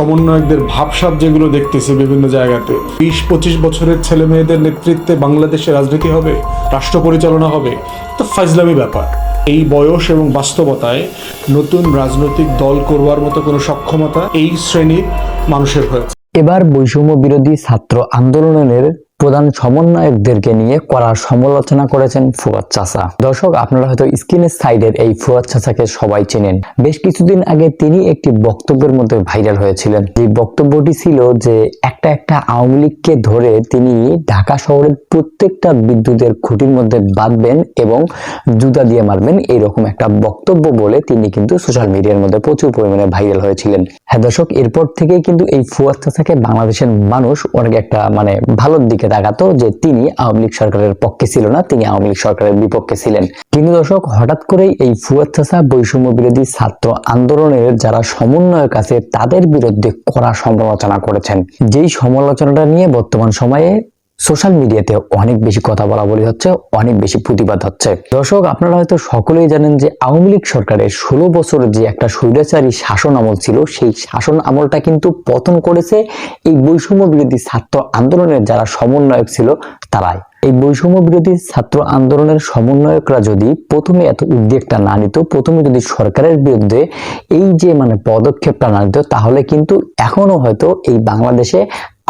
সমন্বয়কদের ভাবসাব যেগুলো দেখতেছে বিভিন্ন জায়গাতে। বিশ, পঁচিশ বছরের ছেলে মেয়েদের নেতৃত্বে বাংলাদেশে রাজনীতি হবে, রাষ্ট্র পরিচালনা হবে, তো ফাইজলামি ব্যাপার। এই বয়স এবং বাস্তবতায় নতুন রাজনৈতিক দল করবার মতো কোনো সক্ষমতা এই শ্রেণির মানুষের হয়েছে। এবার বৈষম্য বিরোধী ছাত্র আন্দোলনের প্রধান সমন্বয়কদেরকে নিয়ে করার সমালোচনা করেছেন ফুয়াদ চাচা। দর্শক, আপনারা হয়তো স্ক্রিনের সাইডের এই ফুয়াদ চাচাকে সবাই চেনেন। বেশ কিছুদিন আগে তিনি একটি বক্তব্যের মধ্যে ভাইরাল হয়েছিলেন। যে বক্তব্যটি ছিল যে একটা একটা আওয়ামী লীগকে ধরে তিনি ঢাকা শহরের প্রত্যেকটা বিদ্যুতের খুঁটির মধ্যে বাঁধবেন এবং জুতা দিয়ে মারবেন এরকম একটা বক্তব্য বলে তিনি কিন্তু সোশ্যাল মিডিয়ার মধ্যে প্রচুর পরিমাণে ভাইরাল হয়েছিলেন। হ্যাঁ দর্শক, এরপর থেকে কিন্তু এই ফুয়াদ চাচাকে বাংলাদেশের মানুষ অনেক একটা মানে ভালোর দিকে তাকাতো যে তিনি আওয়ামী লীগ সরকারের পক্ষে ছিল না, তিনি আওয়ামী লীগ সরকারের বিপক্ষে ছিলেন। কিন্তু দর্শক, হঠাৎ করেই এই ফুয়াদ চাষা বৈষম্য বিরোধী ছাত্র আন্দোলনের যারা সমন্বয়ক আছে, তাদের বিরুদ্ধে কড়া সমালোচনা করেছেন। যেই সমালোচনাটা নিয়ে বর্তমান সময়ে সোশ্যাল মিডিয়াতে অনেক বেশি কথা বলা বলি হচ্ছে, অনেক বেশি প্রতিবাদ হচ্ছে। দর্শক, আপনারা হয়তো সকলেই জানেন যে আওয়ামী লীগ সরকারের ষোলো বছরের যে একটা স্বৈরাচারী শাসন আমল ছিল, সেই শাসন আমলটা কিন্তু পতন করেছে। এই বৈষম্য বিরোধী ছাত্র আন্দোলনের যারা সমন্বয়ক ছিল, তারাই। এই বৈষম্য বিরোধী ছাত্র আন্দোলনের সমন্বয়করা যদি প্রথমে এত উদ্যোগটা না নিত, প্রথমে যদি সরকারের বিরুদ্ধে এই যে মানে পদক্ষেপটা না নিত, তাহলে কিন্তু এখনও হয়তো এই বাংলাদেশে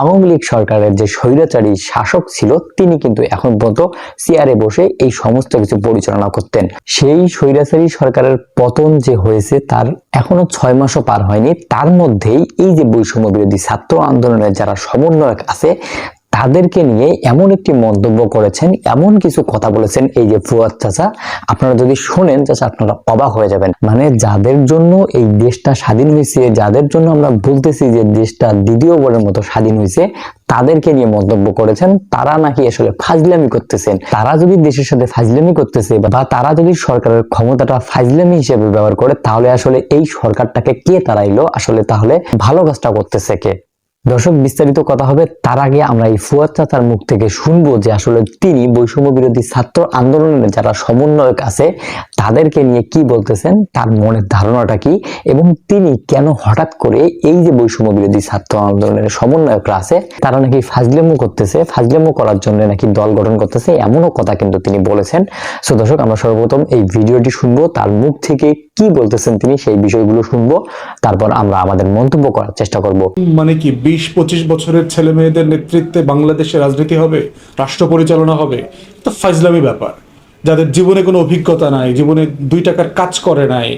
আওয়ামী লীগ সরকারের যে স্বৈরাচারী শাসক ছিল, তিনি কিন্তু এখন পর্যন্ত চেয়ারে বসে এই সমস্ত কিছু পরিচালনা করতেন। সেই স্বৈরাচারী সরকারের পতন যে হয়েছে, তার এখনও ছয় মাসও পার হয়নি। তার মধ্যেই এই যে বৈষম্য বিরোধী ছাত্র আন্দোলনের যারা সমন্বয়ক আছে তাদেরকে নিয়ে এমন একটি মন্তব্য করেছেন, এমন কিছু কথা বলেছেন এই যে ফুয়াদ চাচা। আপনারা যদি শোনেন চাচা, আপনারা অবাক হয়ে যাবেন। মানে যাদের জন্য এই দেশটা স্বাধীন হয়েছে, যাদের জন্য আমরা বলতেছি যে দেশটা দ্বিতীয়বারের মতো স্বাধীন হয়েছে, তাদেরকে নিয়ে মন্তব্য করেছেন। তারা নাকি আসলে ফাজলামি করতেছেন। তারা যদি দেশের সাথে ফাজলামি করতেছে বা তারা যদি সরকারের ক্ষমতাটা ফাজলামি হিসেবে ব্যবহার করে, তাহলে আসলে এই সরকারটাকে কে তারাইলো আসলে তাহলে ভালো কাজটা করতেছে কে? দর্শক, বিস্তারিত কথা হবে, তার আগে আমরা এই ফুয়াদ চাচার মুখ থেকে শুনব যে আসলে তিনি বৈষম্য বিরোধী ছাত্র আন্দোলনের যারা সমন্বয়ক আছে তাদেরকে নিয়ে কি বলতেছেন? তার মনের ধারণাটা কি? এবং তিনি কেন হঠাৎ করে এই যে বৈষম্য বিরোধী ছাত্র আন্দোলনের সমন্বয়করা আছে, তারা নাকি ফাজলেমো করতেছে? ফাজলেমো করার জন্য নাকি দল গঠন করতেছে? এমনও কথা কিন্তু তিনি বলেছেন। সো দর্শক, আমরা সর্বপ্রথম এই ভিডিওটি শুনব। তার মুখ থেকে কি বলতেছেন তিনি সেই বিষয়গুলো শুনব। তারপর আমরা আমাদের মন্তব্য করার চেষ্টা করব। মানে কি বিশ পঁচিশ বছরের ছেলে মেয়েদের নেতৃত্বে বাংলাদেশে রাজনীতি হবে? রাষ্ট্র পরিচালনা হবে? তো ফাইজলামি ব্যাপার। যাদের জীবনে কোনো অভিজ্ঞতা নাই জীবনে দুই টাকার কাজ করে নাই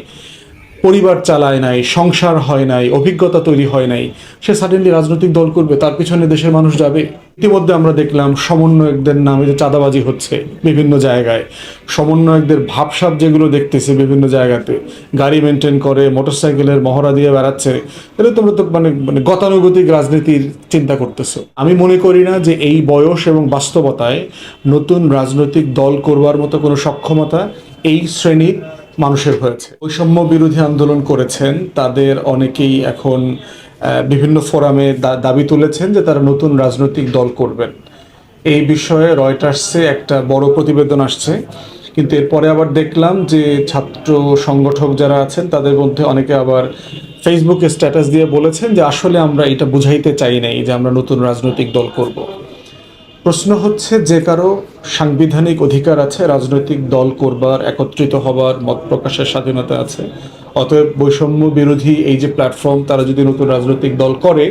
পরিবার চালায় নাই, সংসার হয় নাই, অভিজ্ঞতা তৈরি হয় নাই, সে সাডেনলি রাজনৈতিক দল করবে, তার পিছনে দেশের মানুষ যাবে। ইতিমধ্যে আমরা দেখলাম সমন্বয়কদের নামে যে চাঁদাবাজি হচ্ছে বিভিন্ন জায়গায়। সমন্বয়কদের ভাবসাব যেগুলো দেখতেছি বিভিন্ন জায়গাতে। গাড়ি মেনটেন করে মোটরসাইকেলের মহড়া দিয়ে বেড়াচ্ছে। এটা তোমরা তো মানে মানে গতানুগতিক রাজনীতির চিন্তা করতেছো। আমি মনে করি না যে এই বয়স এবং বাস্তবতায় নতুন রাজনৈতিক দল করবার মতো কোনো সক্ষমতা এই শ্রেণির মানুষের হয়েছে। বৈষম্য বিরোধী আন্দোলন করেছেন, তাদের অনেকেই এখন বিভিন্ন ফোরামে দাবি তুলেছেন যে তারা নতুন রাজনৈতিক দল করবেন। এই বিষয়ে রয়টার্সে একটা বড় প্রতিবেদন আসছে। কিন্তু এরপরে আবার দেখলাম যে ছাত্র সংগঠক যারা আছেন, তাদের মধ্যে অনেকে আবার ফেসবুকে স্ট্যাটাস দিয়ে বলেছেন যে আসলে আমরা এটা বুঝাইতে চাই নাই যে আমরা নতুন রাজনৈতিক দল করব। প্রশ্ন হচ্ছে, যে কারও সাংবিধানিক অধিকার আছে, রাজনৈতিক দল করবার, একত্রিত হবার, মত প্রকাশের স্বাধীনতা আছে, অতএব বৈষম্য বিরোধী এই যে প্ল্যাটফর্ম তারা যদি নতুন রাজনৈতিক দল করে,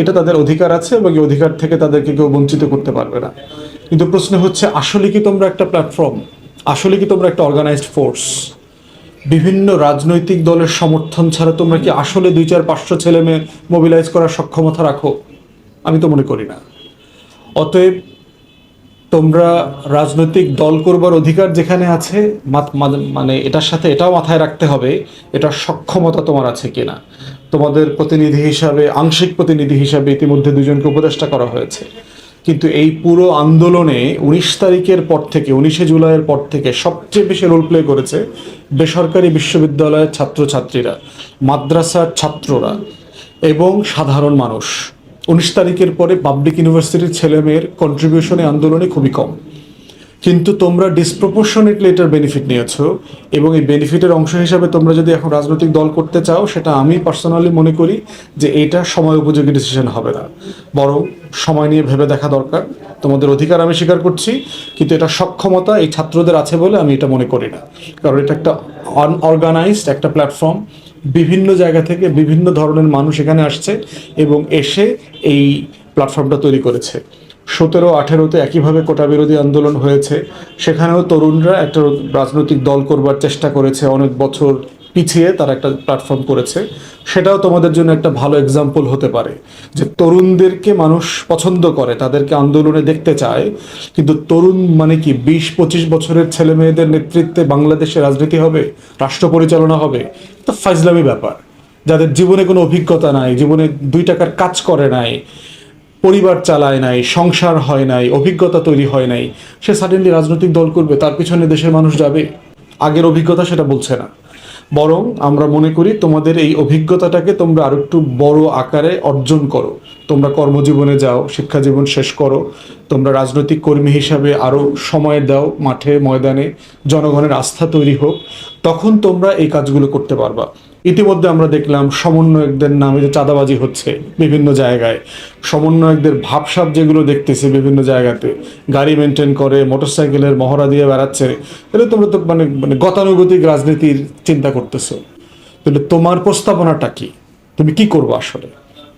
এটা তাদের অধিকার আছে এবং এই অধিকার থেকে তাদেরকে কেউ বঞ্চিত করতে পারবে না। কিন্তু প্রশ্ন হচ্ছে, আসলে কি তোমরা একটা প্ল্যাটফর্ম আসলে কি তোমরা একটা অর্গানাইজড ফোর্স বিভিন্ন রাজনৈতিক দলের সমর্থন ছাড়া তোমরা কি আসলে দুই চার পাঁচশো ছেলে মেয়ে মোবিলাইজ করার সক্ষমতা রাখো? আমি তো মনে করি না। অতএব তোমরা রাজনৈতিক দল করবার অধিকার যেখানে আছে মানে এটার সাথে এটাও মাথায় রাখতে হবে এটার সক্ষমতা তোমার আছে কিনা। তোমাদের প্রতিনিধি হিসাবে, আংশিক প্রতিনিধি হিসাবে ইতিমধ্যে দুজনকে উপদেষ্টা করা হয়েছে। কিন্তু এই পুরো আন্দোলনে উনিশ তারিখের পর থেকে, উনিশে জুলাইয়ের পর থেকে সবচেয়ে বেশি রোল প্লে করেছে বেসরকারি বিশ্ববিদ্যালয়ের ছাত্রছাত্রীরা, মাদ্রাসার ছাত্ররা এবং সাধারণ মানুষ। উনিশ তারিখের পরে পাবলিক ইউনিভার্সিটির ছেলে মেয়ের কন্ট্রিবিউশনে আন্দোলনে খুবই কম। কিন্তু তোমরা ডিসপ্রপোর্শনেটলি এটার বেনিফিট নিয়েছো এবং এই বেনিফিটের অংশ হিসাবে তোমরা যদি এখন রাজনৈতিক দল করতে চাও, সেটা আমি পার্সোনালি মনে করি যে এটা সময় উপযোগী ডিসিশন হবে না। বরং সময় নিয়ে ভেবে দেখা দরকার। তোমাদের অধিকার আমি স্বীকার করছি, কিন্তু এটা সক্ষমতা এই ছাত্রদের আছে বলে আমি এটা মনে করি না। কারণ এটা একটা আনঅর্গানাইজড একটা প্ল্যাটফর্ম বিভিন্ন জায়গা থেকে বিভিন্ন ধরনের মানুষ এখানে আসছে এবং এসে এই প্ল্যাটফর্মটা তৈরি করেছে। সতেরো, আঠেরোতে একইভাবে কোটা বিরোধী আন্দোলন হয়েছে। সেখানেও তরুণরা একটা রাজনৈতিক দল করবার চেষ্টা করেছে অনেক বছর পিছিয়ে তারা একটা প্ল্যাটফর্ম করেছে। সেটাও তোমাদের জন্য একটা ভালো এক্সাম্পল হতে পারে যে তরুণদেরকে মানুষ পছন্দ করে, তাদেরকে আন্দোলনে দেখতে চায়, কিন্তু তরুণ মানে কি? বিশ, পঁচিশ বছরের ছেলে মেয়েদের নেতৃত্বে বাংলাদেশে রাজনীতি হবে, রাষ্ট্র পরিচালনা হবে তো ফাইজলামি ব্যাপার। যাদের জীবনে কোনো অভিজ্ঞতা নাই, জীবনে দুই টাকার কাজ করে নাই, পরিবার চালায় নাই, সংসার হয় নাই, অভিজ্ঞতা তৈরি হয় নাই, সে সাডেনলি রাজনৈতিক দল করবে, তার পিছনে দেশের মানুষ যাবে। আগের অভিজ্ঞতা সেটা বলছে না। বরং আমরা মনে করি তোমাদের এই অভিজ্ঞতাটাকে তোমরা আরও একটু বড় আকারে অর্জন করো। তোমরা কর্মজীবনে যাও শিক্ষা জীবন শেষ করো, তোমরা রাজনৈতিক কর্মী হিসাবে আরও সময় দাও মাঠে, ময়দানে, জনগণের আস্থা তৈরি হোক, তখন তোমরা এই কাজগুলো করতে পারবা। ইতিমধ্যে আমরা দেখলাম সমন্বয়কদের নামে যে চাঁদাবাজি হচ্ছে বিভিন্ন জায়গায়। সমন্বয়কদের ভাবসাব যেগুলো দেখতেছে বিভিন্ন জায়গাতে। গাড়ি মেনটেন করে মোটরসাইকেলের মহড়া দিয়ে বেড়াচ্ছে। তাহলে তোমরা তো মানে মানে গতানুগতিক রাজনীতির চিন্তা করতেছো। তাহলে তোমার প্রস্তাবনাটা কি? তুমি কি করব আসলে?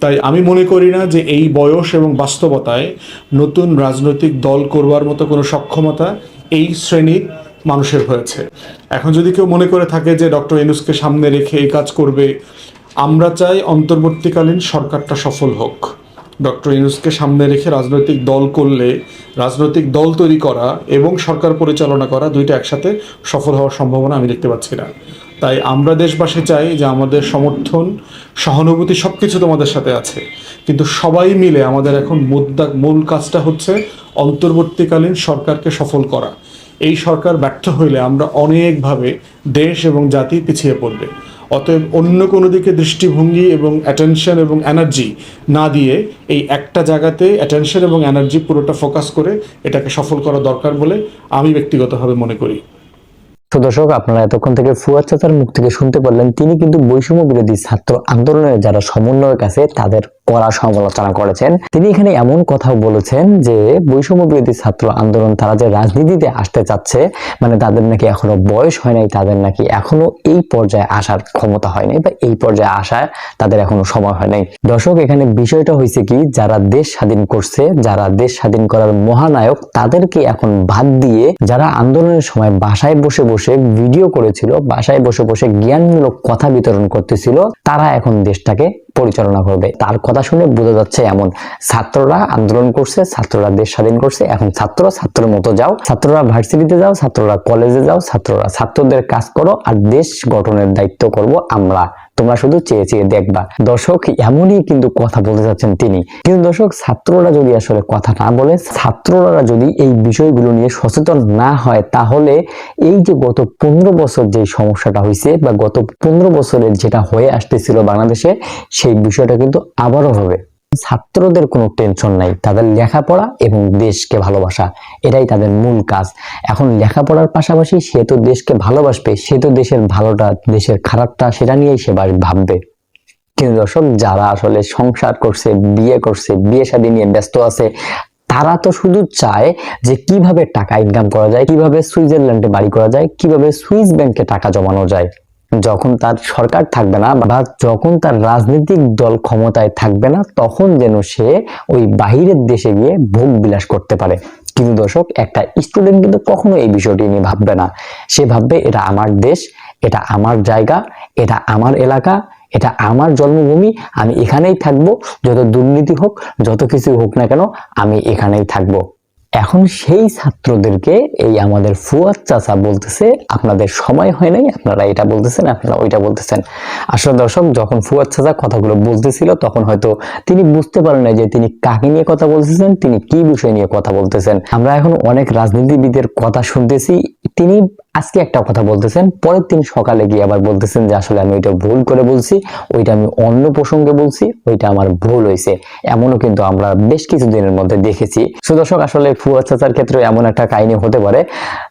তাই আমি মনে করি না যে এই বয়স এবং বাস্তবতায় নতুন রাজনৈতিক দল করবার মতো কোনো সক্ষমতা এই শ্রেণির মানুষের হয়েছে। এখন যদি কেউ মনে করে থাকে যে ডক্টর ইনুসকে সামনে রেখে এই কাজ করবে, আমরা চাই অন্তর্বর্তীকালীন সরকারটা সফল হোক। ডক্টর ইউনুসকে সামনে রেখে রাজনৈতিক দল করলে, রাজনৈতিক দল তৈরি করা এবং সরকার পরিচালনা করা দুইটা একসাথে সফল হওয়ার সম্ভাবনা আমি দেখতে পাচ্ছি না। তাই আমরা দেশবাসী চাই যে আমাদের সমর্থন, সহানুভূতি সব কিছু তোমাদের সাথে আছে। কিন্তু সবাই মিলে আমাদের এখন মুদ্রা মূল কাজটা হচ্ছে অন্তর্বর্তীকালীন সরকারকে সফল করা। এই সরকার ব্যর্থ হইলে আমরা অনেকভাবে দেশ এবং জাতি পিছিয়ে পড়বে। অতএব অন্য কোনো দিকে দৃষ্টিভঙ্গি এবং অ্যাটেনশন এবং এনার্জি না দিয়ে এই একটা জায়গাতে অ্যাটেনশন এবং এনার্জি পুরোটা ফোকাস করে এটাকে সফল করা দরকার বলে আমি ব্যক্তিগতভাবে মনে করি। তো দর্শক, আপনারা এতক্ষণ থেকে ফুয়াদ চাচার মুখ থেকে শুনতে পারলেন, তিনি কিন্তু বৈষম্য বিরোধী ছাত্র আন্দোলনের যারা সমন্বয়ক আছে, তাদের কড়া সমালোচনা করেছেন। তিনি এখানে এমন কথাও বলেছেন যে, বৈষম্য বিরোধী ছাত্র আন্দোলন তারা যে রাজনীতিতে আসতে চাচ্ছে মানে তাদের নাকি এখনও বয়স হয় নাই, তাদের নাকি এখনও এই পর্যায়ে আসার ক্ষমতা হয় নাই বা এই পর্যায়ে আসার তাদের এখনও সময় হয় নাই। দর্শক, এখানে বিষয়টা হয়েছে কি, যারা দেশ স্বাধীন করছে, যারা দেশ স্বাধীন করার মহানায়ক, তাদেরকে এখন বাদ দিয়ে যারা আন্দোলনের সময় বাসায় বসে বসে ভিডিও করেছিল, বাসায় বসে বসে জ্ঞানমূলক কথা বিতরণ করতেছিল, তারা এখন দেশটাকে পরিচালনা করবে। তার কথা শুনে বোঝা যাচ্ছে এমন ছাত্ররা আন্দোলন করছে, ছাত্ররা দেশ স্বাধীন করছে। এখন ছাত্র ছাত্রের মতো যাও, ছাত্ররা ভার্সিটিতে যাও, ছাত্ররা কলেজে যাও, ছাত্ররা ছাত্রদের কাজ করো আর দেশ গঠনের দায়িত্ব করব আমরা। তোমরা শুধু চেয়ে চেয়ে দেখবা। দর্শক এমনই কিন্তু কথা বলতে যাচ্ছেন তিনি। কিন্তু দর্শক, ছাত্ররা যদি আসলে কথা না বলে, ছাত্ররা যদি এই বিষয়গুলো নিয়ে সচেতন না হয়, তাহলে এই যে গত পনেরো বছর যে সমস্যাটা হয়েছে বা গত পনেরো বছরের যেটা হয়ে আসতেছিল বাংলাদেশে, সেই বিষয়টা কিন্তু আবারও হবে। ছাত্রদের কোনো টেনশন নাই। তাদের লেখাপড়া এবং দেশকে ভালোবাসা, এটাই তাদের মূল কাজ। এখন লেখাপড়ার পাশাপাশি সে তো দেশকে ভালোবাসবে, সে তো দেশের ভালোটা, দেশের খারাপটা, সেটা নিয়েই সে ভাববে। কিন্তু দর্শক, যারা আসলে সংসার করছে, বিয়ে করছে, বিয়ে শাদী নিয়ে ব্যস্ত আছে, তারা তো শুধু চায় যে কীভাবে টাকা ইনকাম করা যায়, কীভাবে সুইজারল্যান্ডে বাড়ি করা যায়, কীভাবে সুইস ব্যাংকে টাকা জমানো যায়। যখন তার সরকার থাকবে না বা যখন তার রাজনৈতিক দল ক্ষমতায় থাকবে না, তখন যেন সে ওই বাহিরের দেশে গিয়ে ভোগ বিলাস করতে পারে। কিন্তু দর্শক, একটা স্টুডেন্ট কিন্তু কখনো এই বিষয়টি নিয়ে ভাববে না। সে ভাববে, এটা আমার দেশ, এটা আমার জায়গা, এটা আমার এলাকা, এটা আমার জন্মভূমি, আমি এখানেই থাকব। যত দুর্নীতি হোক, যত কিছু হোক না কেন, আমি এখানেই থাকব। এখন সেই ছাত্রদেরকে এই আমাদের ফুয়াদ চাচা বলতেছে, আপনাদের সময় হয় নাই, আপনারা এটা বলতেছেন, আপনারা ওইটা বলতেছেন। আসলে দর্শক, যখন ফুয়াদ চাচা কথাগুলো বলতেছিল, তখন হয়তো তিনি বুঝতে পারেন না যে তিনি কাকে নিয়ে কথা বলতেছেন, তিনি কি বিষয় নিয়ে কথা বলতেছেন। আমরা এখন অনেক রাজনীতিবিদের কথা শুনতেছি, তিনি আজকে একটা কথা বলতেছেন, পরের দিন সকালে গিয়ে আবার বলতেছেন যে আসলে আমি ওইটা ভুল করে বলছি, ওইটা আমি অন্য প্রসঙ্গে বলছি, ওইটা আমার ভুল হয়েছে। এমনও কিন্তু আমরা বেশ কিছু দিনের মধ্যে দেখেছি। সো দর্শক, আসলে ফুয়াদ চাচার ক্ষেত্রে এমন একটা কাহিনী হতে পারে।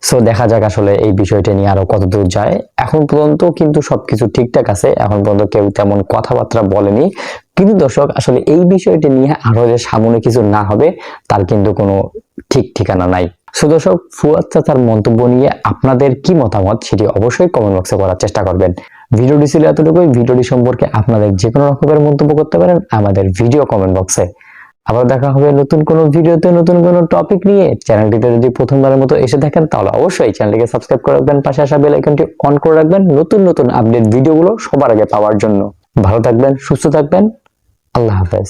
সো দেখা যাক আসলে এই বিষয়টা নিয়ে আরও কত দূর যায়। এখন পর্যন্ত কিন্তু সবকিছু ঠিকঠাক আছে, এখন পর্যন্ত কেউ তেমন কথাবার্তা বলেনি। কিন্তু দর্শক, আসলে এই বিষয়টি নিয়ে আরও যে সামনে কিছু না হবে, তার কিন্তু কোনো ঠিক ঠিকানা নাই। সো দর্শক, ফুয়াদ চাচার মন্তব্য নিয়ে আপনাদের কি মতামত সেটি অবশ্যই কমেন্ট বক্সে করার চেষ্টা করবেন। ভিডিওটি ছিল এতটুকুই। ভিডিওটি সম্পর্কে আপনাদের যে কোনো রকমের মন্তব্য করতে পারেন আমাদের ভিডিও কমেন্ট বক্সে আবার দেখা হবে নতুন কোনো ভিডিওতে নতুন কোনো টপিক নিয়ে। চ্যানেলটিতে যদি প্রথমবারের মতো এসে থাকেন, তাহলে অবশ্যই চ্যানেলটিকে সাবস্ক্রাইব করে রাখবেন। পাশে আসা বেল আইকনটি অন করে রাখবেন নতুন নতুন আপডেট ভিডিওগুলো সবার আগে পাওয়ার জন্য। ভালো থাকবেন, সুস্থ থাকবেন। আল্লাহ হাফেজ।